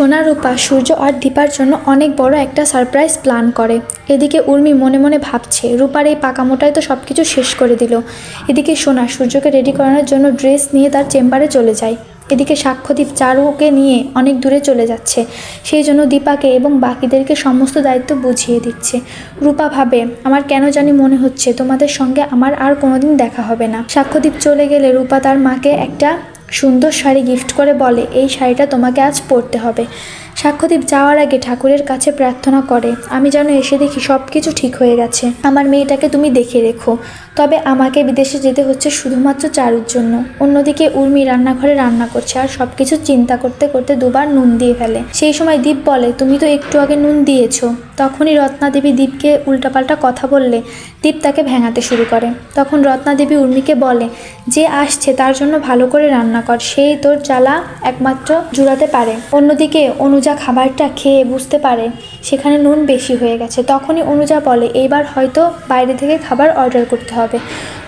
সোনা, রূপা, সূর্য আর দীপার জন্য অনেক বড় একটা সারপ্রাইজ প্ল্যান করে। এদিকে উর্মি মনে মনে ভাবছে, রূপার এই পাকামোটাই তো সব কিছু শেষ করে দিল। এদিকে সোনা সূর্যকে রেডি করানোর জন্য ড্রেস নিয়ে তার চেম্বারে চলে যায়। এদিকে সাক্ষ্যদীপ চারুকে নিয়ে অনেক দূরে চলে যাচ্ছে। সেই জন্য দীপাকে এবং বাকিদেরকে সমস্ত দায়িত্ব বুঝিয়ে দিচ্ছে। রূপা ভাবে, আমার কেন জানি মনে হচ্ছে, তোমাদের সঙ্গে আমার আর কোনোদিন দেখা হবে না। সাক্ষ্যদীপ চলে গেলে রূপা তার মাকে একটা সুন্দর শাড়ি গিফট করে বলে এই শাড়িটা তোমাকে আজ পরতে হবে। সাক্ষ্যদীপ যাওয়ার আগে ঠাকুরের কাছে প্রার্থনা করে, আমি যেন এসে দেখি সব কিছু ঠিক হয়ে গেছে। আমার মেয়েটাকে তুমি দেখে রেখো। তবে আমাকে বিদেশে যেতে হচ্ছে শুধুমাত্র চারুর জন্য। অন্যদিকে উর্মি রান্নাঘরে রান্না করছে আর সব কিছু চিন্তা করতে করতে দুবার নুন দিয়ে ফেলে। সেই সময় দীপ বলে, তুমি তো একটু আগে নুন দিয়েছ। তখনই রত্নাদেবী দীপকে উল্টাপাল্টা কথা বললে, দীপ তাকে ভেঙাতে শুরু করে। তখন রত্নাদেবী উর্মিকে বলে, যে আসছে তার জন্য ভালো করে রান্না কর, সেই তোর জ্বালা একমাত্র জুড়াতে পারে। অন্যদিকে অনুজা খাবারটা খেয়ে বুঝতে পারে, সেখানে নুন বেশি হয়ে গেছে। তখনই অনুজা বলে, এইবার হয়তো বাইরে থেকে খাবার অর্ডার করতে হবে।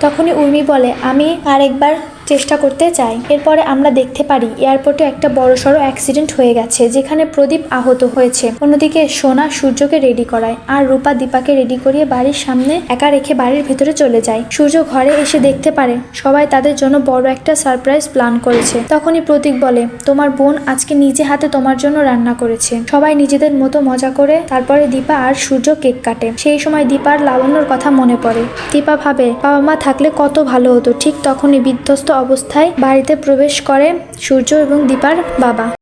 তখনই উর্মি বলে, আমি আরেকবার চেষ্টা করতে চাই। এরপরে আমরা দেখতে পারি, এয়ারপোর্টে একটা বড়সড় অ্যাক্সিডেন্ট হয়ে গেছে, যেখানে প্রদীপ আহত হয়েছে। অন্যদিকে সোনা সূর্যকে রেডি করায়, আর রূপা দীপাকে রেডি করিয়ে বাড়ির সামনে একা রেখে বাড়ির ভেতরে চলে যায়। সূর্য ঘরে এসে দেখতে পারে, সবাই তাদের জন্য বড় একটা সারপ্রাইজ প্ল্যান করেছে। তখনই প্রতীক বলে, তোমার বোন আজকে নিজে হাতে তোমার জন্য রান্না করেছে। সবাই নিজেদের মতো মজা করে তারপরে দীপা আর সূর্য কেক কাটে। সেই সময় দীপার লাবণ্যর কথা মনে পড়ে। দীপা ভাবে, বাবা মা থাকলে কত ভালো হতো। ঠিক তখনই বিধ্বস্ত অবস্থায় বাড়িতে প্রবেশ করে সূর্য এবং দীপার বাবা।